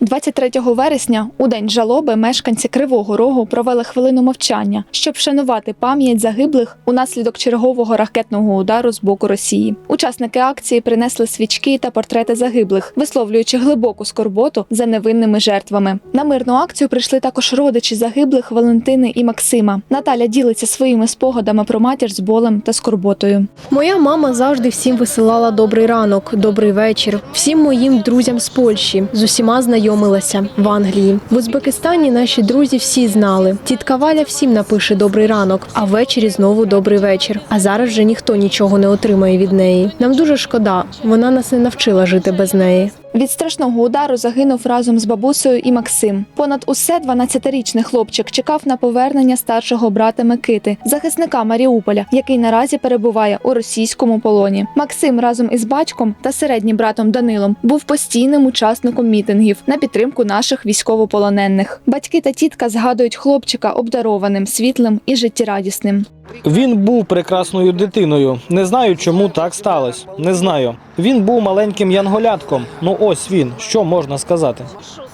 23 вересня, у день жалоби, мешканці Кривого Рогу провели хвилину мовчання, щоб вшанувати пам'ять загиблих унаслідок чергового ракетного удару з боку Росії. Учасники акції принесли свічки та портрети загиблих, висловлюючи глибоку скорботу за невинними жертвами. На мирну акцію прийшли також родичі загиблих Валентини і Максима. Наталя ділиться своїми спогадами про матір з болем та скорботою. Моя мама завжди всім висилала добрий ранок, добрий вечір. Всім моїм друзям з Польщі з усіма знайомилася в Англії. В Узбекистані наші друзі всі знали. Тітка Валя всім напише добрий ранок, а ввечері знову добрий вечір. А зараз вже ніхто нічого не отримає від неї. Нам дуже шкода, вона нас не навчила жити без неї. Від страшного удару загинув разом з бабусею і Максим. Понад усе 12-річний хлопчик чекав на повернення старшого брата Микити, захисника Маріуполя, який наразі перебуває у російському полоні. Максим разом із батьком та середнім братом Данилом був постійним учасником мітингів на підтримку наших військовополонених. Батьки та тітка згадують хлопчика обдарованим, світлим і життєрадісним. Він був прекрасною дитиною. Не знаю, чому так сталося. Не знаю. Він був маленьким янголятком. Ну ось він. Що можна сказати?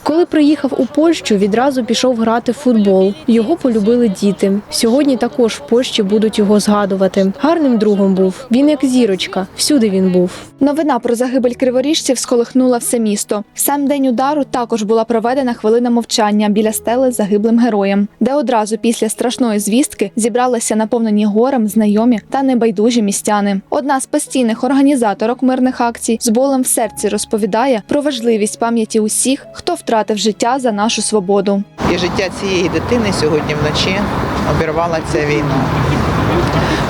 Коли приїхав у Польщу, відразу пішов грати в футбол. Його полюбили діти. Сьогодні також в Польщі будуть його згадувати. Гарним другом був. Він як зірочка. Всюди він був. Новина про загибель криворіжців сколихнула все місто. В сам день удару також була проведена хвилина мовчання біля стели з загиблим героєм, де одразу після страшної звістки зібралися наповнені горем знайомі та небайдужі містяни. Одна з постійних організаторок мирних акцій з болем в серці розповідає про важливість пам'яті усіх, хто втратив життя за нашу свободу. І життя цієї дитини сьогодні вночі обірвала ця війна.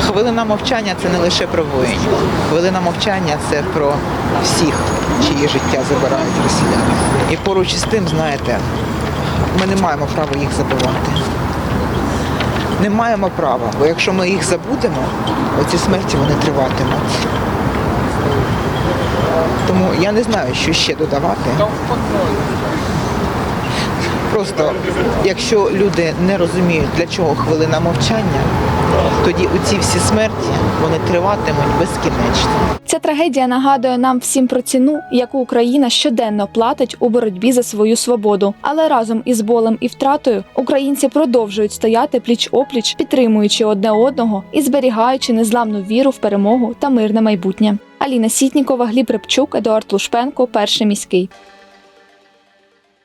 Хвилина мовчання це не лише про воїнів. Хвилина мовчання це про всіх, чиї життя забирають росіяни. І поруч із тим, знаєте, ми не маємо права їх забувати. Не маємо права, бо якщо ми їх забудемо, оці смерті вони триватимуть. Тому я не знаю, що ще додавати. Просто якщо люди не розуміють, для чого хвилина мовчання, тоді оці всі смерті вони триватимуть безкінечно. Ця трагедія нагадує нам всім про ціну, яку Україна щоденно платить у боротьбі за свою свободу. Але разом із болем і втратою українці продовжують стояти пліч опліч, підтримуючи одне одного і зберігаючи незламну віру в перемогу та мирне майбутнє. Аліна Сітнікова, Гліб Рибчук, Едуард Лушпенко, перший міський.